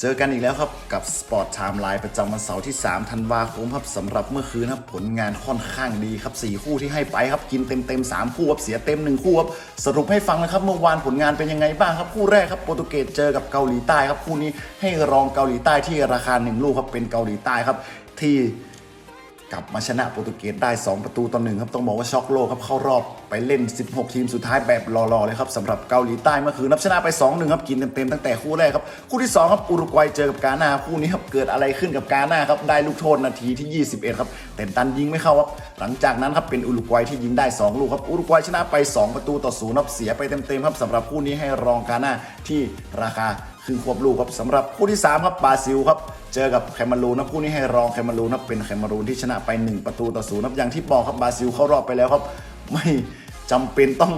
เจอกันอีกแล้วครับกับ Sport Timeline ประจำวันเสาร์ที่ 3 ธันวาคมครับสำหรับเมื่อคืนครับผลงานค่อนข้างดีครับ 4 คู่ที่ให้ไปครับกินเต็มเต็ม3คู่ครับเสียเต็ม 1 คู่ครับสรุปให้ฟังนะครับเมื่อวานผลงานเป็นยังไงบ้างครับ คู่แรกครับโปรตุเกสเจอกับเกาหลีใต้ครับคู่นี้ให้รองเกาหลีใต้ที่ราคา 1 ลูกครับเป็นเกาหลีใต้ครับที่ กลับมาชนะโปรตุเกสได้ 2 ประตูต่อหนึ่งครับ ต้องบอกว่าช็อกโลกครับเข้ารอบไปเล่น 16 ทีมสุดท้ายแบบรอๆเลยครับสำหรับเกาหลีใต้เมื่อคืนนับชนะไป 2-1 ครับ กินเต็มๆตั้งแต่คู่แรกครับ คู่ที่ 2 ครับอุรุกวัยเจอกับกาหน้าคู่นี้ครับเกิดอะไรขึ้นกับกาหน้าครับได้ลูกโทษนาทีที่ 21 ครับแต่ตันยิงไม่เข้าครับหลังจากนั้นครับเป็นอุรุกวัยที่ยิงได้ 2 ลูกครับอุรุกวัยชนะไป 2 ประตูต่อศูนย์ครับเสียไปเต็มๆครับสำหรับคู่นี้ให้รองกาหน้าที่ราคา ครึ่งควบลูกครับสำหรับคู่ที่ 3 ครับบราซิลครับเจอกับแคนารูนครับคู่นี้ให้รองแคนารูนครับเป็นแคนารูนที่ชนะไป 1 ประตูต่อศูนย์ครับอย่างที่บอกครับบราซิลเข้ารอบไปแล้วครับ ไม่จำเป็นต้อง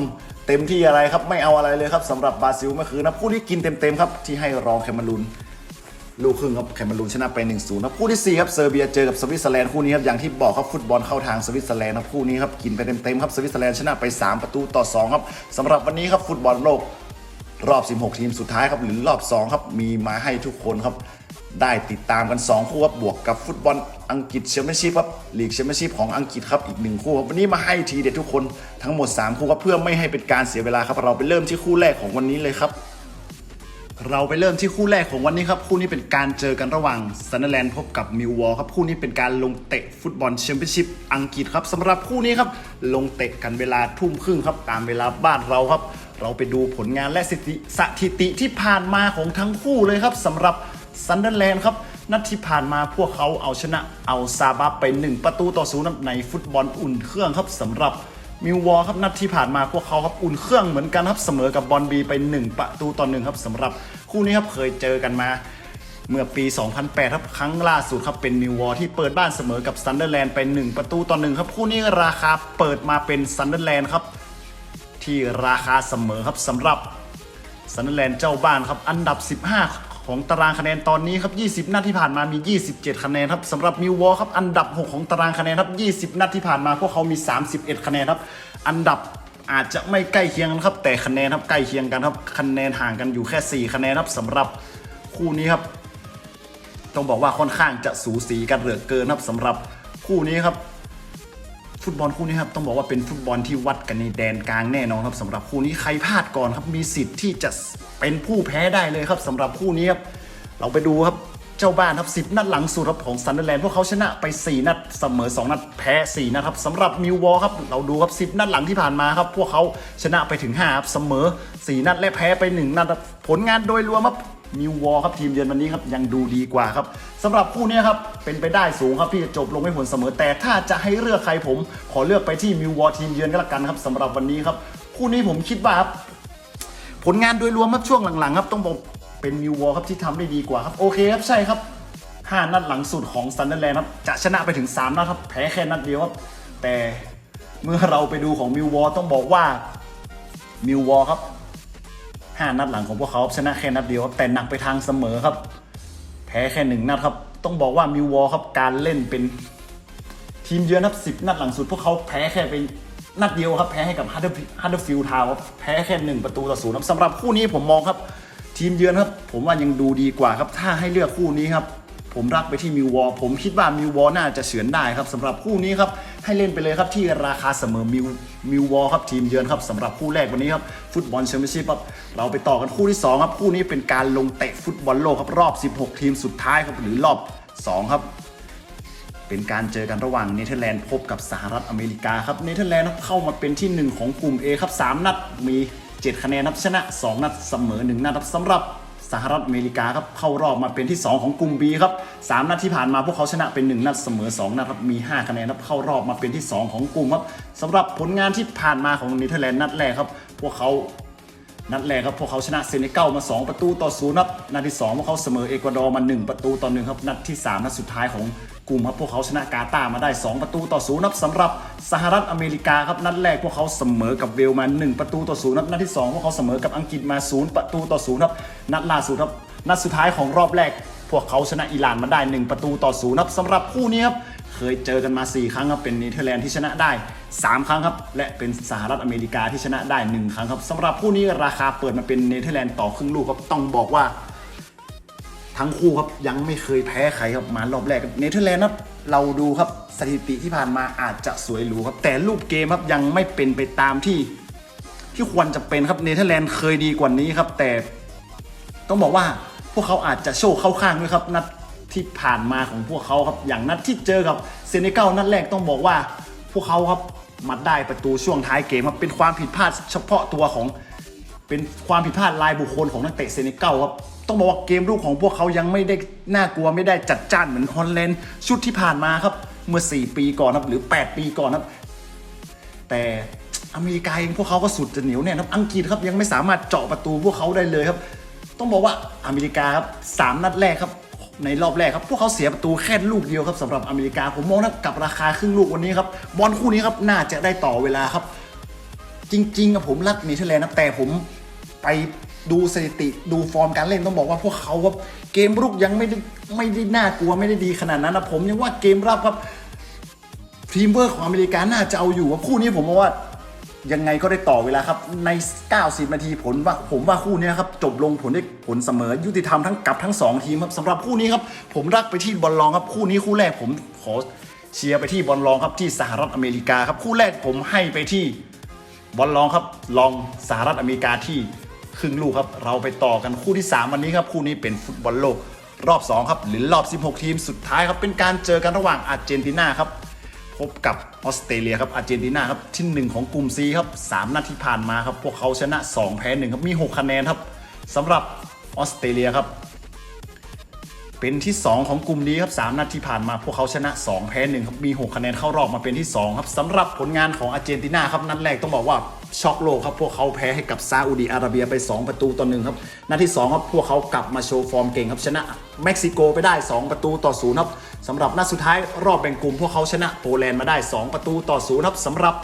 เต็มที่อะไรครับไม่เอาอะไรเลยครับสำหรับบราซิลเมื่อคืนนะคู่นี้กินเต็มๆครับที่ให้รองแคนารูนลูกครึ่งครับแคนารูนชนะไป1-0ครับคู่ที่4ครับเซอร์เบียเจอกับสวิตเซอร์แลนด์คู่นี้ครับอย่างที่บอกครับฟุตบอลเข้าทางสวิตเซอร์แลนด์ครับคู่นี้ครับกินไปเต็มๆครับสวิตเซอร์แลนด์ชนะไป 3 ประตูต่อ2ครับสำหรับวันนี้ครับฟุตบอลโลก รอบ 16 ทีมสุดท้ายครับ หรือรอบ 2 ครับ มีมาให้ทุกคนครับ ได้ติดตามกัน 2 คู่ครับ บวกกับฟุตบอลอังกฤษแชมเปี้ยนชิพครับลีกแชมเปี้ยนชิพของอังกฤษครับอีก 1 คู่ครับวันนี้มาให้ทีเด็ดทุกคนทั้งหมด 3 คู่ครับเพื่อไม่ให้เป็นการเสียเวลาครับเราไปเริ่มที่คู่แรกของวันนี้เลยครับเราไปเริ่มที่คู่แรกของวันนี้ครับ คู่นี้เป็นการเจอกันระหว่างซันเดอร์แลนด์พบกับมิววอลครับ คู่นี้เป็นการลงเตะฟุตบอลแชมเปี้ยนชิพอังกฤษครับสำหรับคู่นี้ครับ ลงเตะกันเวลาทุ่มครึ่งครับ ตามเวลาบ้านเราครับ เราไปดูผลงานและสถิติสถิติที่ผ่านมาของทั้งคู่เลยครับสำหรับซันเดอร์แลนด์ครับ นัดที่ผ่านมาพวกเขาเอาชนะเอาซาบับไป 1 ประตูต่อศูนย์ในฟุตบอลอุ่นเครื่องครับสำหรับมิววอลครับนัดที่ผ่านมาพวกเขาครับอุ่นเครื่องเหมือนกันครับเสมอกับบอลบีไป 1 ประตูต่อหนึ่งครับสำหรับคู่นี้ครับเคยเจอกันมาเมื่อปี 2008 ครับ ครั้งล่าสุดครับ เป็นมิววอลที่เปิดบ้านเสมอกับซันเดอร์แลนด์ไป 1 ประตูต่อหนึ่งครับ คู่นี้ราคาเปิดมาเป็นซันเดอร์แลนด์ครับ ที่ราคาเสมอครับสำหรับซันเดอร์แลนด์เจ้าบ้านครับ อันดับ 15 ของตารางคะแนนตอนนี้ครับ 20 นัดที่ผ่านมามี 27 คะแนนครับสำหรับมิววอลครับอันดับ 6 ของตารางคะแนนครับ 20 นัดที่ผ่านมาพวกเขามี 31 คะแนนครับ อันดับอาจจะไม่ใกล้เคียงกันครับ แต่คะแนนครับใกล้เคียงกันครับคะแนนห่างกันอยู่แค่ 4 คะแนนครับสำหรับคู่นี้ครับ ต้องบอกว่าค่อนข้างจะสูสีกันเหลือเกินครับสำหรับคู่นี้ครับ ฟุตบอลคู่นี้ครับต้องบอกว่าเป็นฟุตบอลที่วัดกันในแดนกลางแน่นอนครับสำหรับคู่นี้ใครพลาดก่อนครับมีสิทธิ์ที่จะเป็นผู้แพ้ได้เลยครับสำหรับคู่นี้ครับเราไปดูครับเจ้าบ้านครับ10 นัดหลังสุดครับของซันเดอร์แลนด์พวกเขาชนะไป 4 นัดเสมอ 2 นัดแพ้ 4นัดครับสำหรับมิววอลครับเราดูครับ 10 นัดหลังที่ผ่านมาครับพวกเขาชนะไปถึง5ครับเสมอ 4 นัดและแพ้ไป 1 นัดครับผลงานโดยรวมครับ มิววอลครับทีมเยือนวันนี้ครับยังดูดีกว่าครับสำหรับคู่นี้ครับเป็นไปได้สูงครับที่จะจบลงไม่ผลเสมอแต่ถ้าจะให้เลือกใครผม ขอเลือกไปที่มิววอลทีมเยือนก็แล้วกันครับสำหรับวันนี้ครับคู่นี้ผมคิดว่าครับผลงานโดยรวมครับช่วงหลังๆครับต้องบอกเป็นมิววอลครับที่ทำได้ดีกว่าครับโอเคครับใช่ครับห้านัดหลังสุดของซันเดอร์แลนด์ครับจะชนะไปถึง3นัดครับแพ้แค่นัดเดียวครับแต่เมื่อเราไปดูของมิววอลต้องบอกว่ามิววอลครับ ห้านัดหลังของพวกเขาชนะแค่นัดเดียวแต่หนักไปทางเสมอครับ แพ้แค่หนึ่งนัดครับ ต้องบอกว่ามิววอลครับการเล่นเป็นทีมเยือนครับสิบนัดหลังสุด พวกเขาแพ้แค่เป็นนัดเดียวครับแพ้ให้กับฮัตเตอร์ฮัตเตอร์ฟิลทาวครับแพ้แค่หนึ่งประตูต่อศูนย์ครับสำหรับคู่นี้ผมมองครับ ทีมเยือนครับ ผมว่ายังดูดีกว่าครับถ้าให้เลือกคู่นี้ครับ ผมรักไปที่มิววอลผมคิดว่ามิววอลน่าจะเฉือนได้ครับสำหรับคู่นี้ครับให้เล่นไปเลยครับที่ราคาเสมอมิวมิววอลครับทีมเยือนครับสำหรับคู่แรกวันนี้ครับฟุตบอลแชมเปี้ยนชิพครับเราไปต่อกันคู่ที่สองครับคู่นี้เป็นการลงเตะฟุตบอลโลกครับรอบ 16 ทีมสุดท้ายครับหรือรอบ 2 ครับ เป็นการเจอกันระหว่างเนเธอร์แลนด์พบกับสหรัฐอเมริกาครับเนเธอร์แลนด์เข้ามาเป็นที่ 1 ของกลุ่ม A ครับ3นัดมี 7 คะแนนครับชนะ 2 นัดเสมอ 1 นัดครับสำหรับ สหรัฐอเมริกาครับเข้ารอบมาเป็นที่ 2 ของกลุ่ม B ครับ3นัดที่ผ่านมาพวกเขาชนะเป็น 1 นัดเสมอ 2 นัดครับมี 5 คะแนนครับเข้ารอบมาเป็นที่ 2 ของกลุ่มครับสำหรับผลงานที่ผ่านมาของเนเธอร์แลนด์นัดแรกครับ พวกเขา นัดแรกครับพวกเขาชนะเซเนกัลมา 2 ประตูต่อศูนย์ครับนัดที่ 2 พวกเขาเสมอเอกวาดอร์มา 1 ประตูต่อหนึ่งครับนัดที่ 3 นัดสุดท้ายของกลุ่มครับพวกเขาชนะกาตามาได้ 2 ประตูต่อศูนย์ครับสำหรับสหรัฐอเมริกาครับนัดแรกพวกเขาเสมอกับเวลมา 1 ประตูต่อศูนย์ครับนัดที่ 2 พวกเขาเสมอกับอังกฤษมา 0 ประตูต่อศูนย์ครับนัดล่าสุดครับนัดสุดท้ายของรอบแรก พวกเขาชนะอิหร่านมาได้ 1 ประตูต่อศูนย์ครับสำหรับคู่นี้ครับเคยเจอกันมา 4 ครั้งครับเป็นเนเธอร์แลนด์ที่ชนะได้ 3 ครั้งครับ และเป็นสหรัฐอเมริกาที่ชนะได้ 1 ครั้งครับสำหรับคู่นี้ราคาเปิดมาเป็นเนเธอร์แลนด์ต่อครึ่งลูกครับต้องบอกว่า ทั้งคู่ครับยังไม่เคยแพ้ใครครับมารอบแรกเนเธอร์แลนด์ครับเราดูครับสถิติที่ผ่านมาอาจจะสวยหรูครับ แต่รูปเกมครับยังไม่เป็นไปตามที่ที่ควรจะเป็นครับเนเธอร์แลนด์เคยดีกว่านี้ครับ แต่ต้องบอกว่าพวกเขาอาจจะโชว์เข้าข้างด้วยครับนัดที่ผ่านมาของพวกเขาครับอย่างนัดที่เจอกับเซเนกัลนัดแรกต้องบอกว่า พวกเขาครับ มาได้ประตูช่วงท้ายเกมครับเป็นความผิดพลาดเฉพาะตัวของ เป็นความผิดพลาดลายบุคคลของนักเตะเซเนกัลครับต้องบอกว่าเกมรุกของพวกเขายังไม่ได้น่ากลัวไม่ได้จัดจ้านเหมือนฮอลแลนด์ชุดที่ผ่านมาครับเมื่อ 4 ปีก่อนครับหรือ 8 ปีก่อนครับแต่อเมริกาเองพวกเขาก็สุดจะเหนียวแน่นครับอังกฤษครับยังไม่สามารถเจาะประตูพวกเขาได้เลยครับ ต้องบอกว่าอเมริกาครับสามนัดแรกครับ ในรอบแรกครับ พวกเขาเสียประตูแค่ลูกเดียวครับสำหรับอเมริกา ผมมองนะกับราคาครึ่งลูกวันนี้ครับบอลคู่นี้ครับน่าจะได้ต่อเวลาครับ จริงๆอะผมรักเนเธอร์แลนด์นะแต่ผมไปดูสถิติดูฟอร์มการเล่นต้องบอกว่าพวกเขาครับเกมรุกยังไม่ได้ไม่ได้น่ากลัวไม่ได้ดีขนาดนั้นนะผมยังว่าเกมรับครับทีมเวิร์ของอเมริกาน่าจะเอาอยู่ครับคู่นี้ผมว่า ยังไงก็ได้ต่อเวลาครับ ใน 90 นาทีผลว่าผมว่าคู่นี้ครับจบลงผลได้ผลเสมอยุติธรรมทั้งกับทั้งสองทีมครับสำหรับคู่นี้ครับผมรักไปที่บอลลองครับคู่นี้คู่แรกผมขอเชียร์ไปที่บอลลองครับที่สหรัฐอเมริกาครับคู่แรกผมให้ไปที่บอลลองครับลองสหรัฐอเมริกาที่ครึ่งลูกครับเราไปต่อกันคู่ที่ 3 วันนี้ครับคู่นี้เป็นฟุตบอลโลกรอบ 2 ครับหรือรอบ 16 ทีมสุดท้ายครับเป็นการเจอกันระหว่างอาร์เจนตินาครับ พบกับออสเตรเลียครับอาร์เจนตินาครับที่ 1 ของกลุ่ม C ครับ3นัดที่ผ่านมาครับ พวกเขาชนะ 2 แพ้1ครับมี 6 คะแนนครับสำหรับออสเตรเลียครับ เป็นที่ 2 ของกลุ่มนี้ครับ3นัดที่ผ่านมา พวกเขาชนะ 2 แพ้1ครับมี 6 คะแนนเข้ารอบมาเป็นที่ 2 ครับสำหรับผลงานของอาร์เจนตินาครับนัดแรกต้องบอกว่า ช็อกโลกครับ พวกเขาแพ้ให้กับซาอุดีอาระเบียไป 2 ประตูต่อหนึ่งครับ นัดที่ 2 ครับ พวกเขากลับมาโชว์ฟอร์มเก่งครับ ชนะเม็กซิโกไปได้ 2 ประตูต่อศูนย์ครับสำหรับนัดสุดท้ายรอบแบ่งกลุ่ม พวกเขาชนะโปแลนด์มาได้ 2 ประตูต่อศูนย์ครับสำหรับ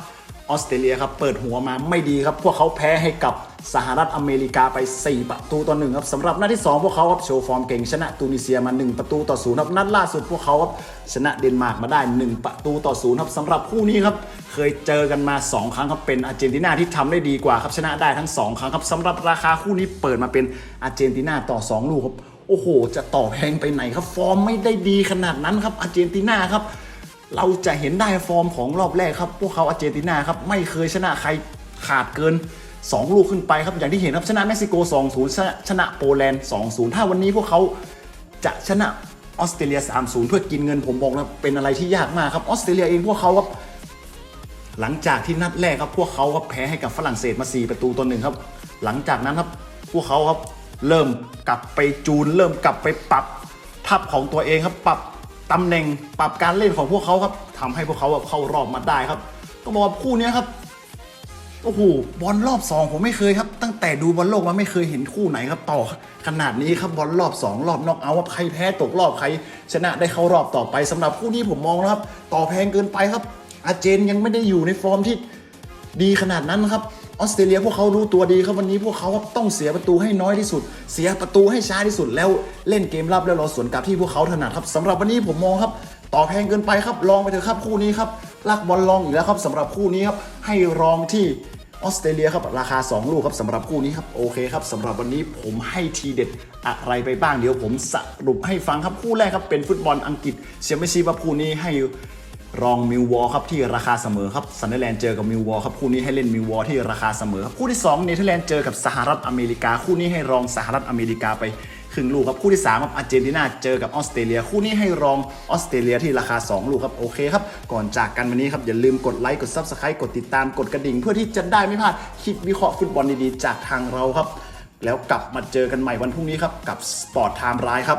ออสเตรเลียครับ เปิดหัวมาไม่ดีครับ พวกเขาแพ้ให้กับ สหรัฐอเมริกาไป 4 ประตูต่อหนึ่งครับสำหรับนัดที่ 2 พวกเขาครับโชว์ฟอร์มเก่งชนะตูนิเซียมา 1 ประตูต่อศูนย์ครับนัดล่าสุดพวกเขาครับชนะเดนมาร์กมาได้ 1 ประตูต่อศูนย์ครับสำหรับคู่นี้ครับเคยเจอกันมา 2 ครั้งครับเป็นอาร์เจนตินาที่ทำได้ดีกว่าครับชนะได้ทั้ง 2 ครั้งครับสำหรับราคาคู่นี้เปิดมาเป็นอาร์เจนตินาต่อ 2 ลูกครับโอ้โห จะต่อแพงไปไหนครับฟอร์มไม่ได้ดีขนาดนั้นครับอาร์เจนตินาครับเราจะเห็นได้ฟอร์มของรอบแรกครับพวกเขาอาร์เจนตินาครับไม่เคยชนะใครขาดเกิน 2 ลูกขึ้นไปครับ อย่างที่เห็นครับชนะเม็กซิโก 2-0 ชนะชนะโปแลนด์ 2-0 ถ้าวันนี้พวกเขาจะชนะออสเตรเลีย 3-0 เพื่อกินเงินผมบอกนะเป็นอะไรที่ยากมากครับออสเตรเลียเองพวกเขาครับหลังจากที่นัดแรกครับพวกเขาครับแพ้ให้กับฝรั่งเศสมา 4 ประตูต่อหนึ่งครับ หลังจากนั้นครับพวกเขาครับเริ่มกลับไปจูน เริ่มกลับไปปรับทัพของตัวเองครับปรับตำแหน่งปรับการเล่นของพวกเขาครับทำให้พวกเขาเข้ารอบมาได้ครับต้องบอกว่าคู่นี้ครับ โอ้โหบอลรอบ 2 ผมไม่เคยครับ ตั้งแต่ดูบอลโลกมาไม่เคยเห็นคู่ไหนครับ ต่อ ขนาดนี้ครับบอลรอบ 2 รอบนอกเอาว่าใครแพ้ตกรอบใคร ชนะได้เข้ารอบต่อไปสำหรับคู่นี้ผมมองนะครับ ต่อแพงเกินไปครับ อาเจนยังไม่ได้อยู่ในฟอร์มที่ดีขนาดนั้นครับออสเตรเลียพวกเขารู้ตัวดีครับวันนี้พวกเขาต้องเสียประตูให้น้อยที่สุด เสียประตูให้ช้าที่สุดแล้วเล่นเกมรับแล้วรอสวนกลับที่พวกเขาถนัดครับสำหรับวันนี้ผมมองครับ ต่อแพงเกินไปครับลองไปเถอะครับคู่นี้ครับ ลักบอลลองอีกแล้วครับสำหรับคู่นี้ครับให้รองที่ออสเตรเลียครับราคา 2 ลูกครับสำหรับคู่นี้ครับโอเคครับสำหรับวันนี้ผมให้ทีเด็ดอะไรไปบ้างเดี๋ยวผมสรุปให้ฟังครับคู่แรกครับเป็นฟุตบอลอังกฤษเชียร์ไม่ชีว่าคู่นี้ให้รองมิลวอลครับที่ราคาเสมอครับซันเดอร์แลนด์เจอกับมิลวอลครับคู่นี้ให้เล่นมิลวอลที่ราคาเสมอครับคู่ที่2เนเธอร์แลนด์เจอกับสหรัฐอเมริกา คู่นี้ให้รองสหรัฐอเมริกาไป ครึ่งลูกครับ คู่ที่3ครับอาร์เจนตินาเจอกับออสเตรเลีย คู่นี้ให้รองออสเตรเลียที่ราคา 2 ลูกครับโอเคครับ ก่อนจากกันวันนี้ครับ อย่าลืมกดไลค์กดซับสไครต์กดติดตามกดกระดิ่ง เพื่อที่จะได้ไม่พลาดคลิปวิเคราะห์ฟุตบอลดีๆ จากทางเราครับ แล้วกลับมาเจอกันใหม่วันพรุ่งนี้ครับกับสปอร์ตไทม์ไลน์ครับ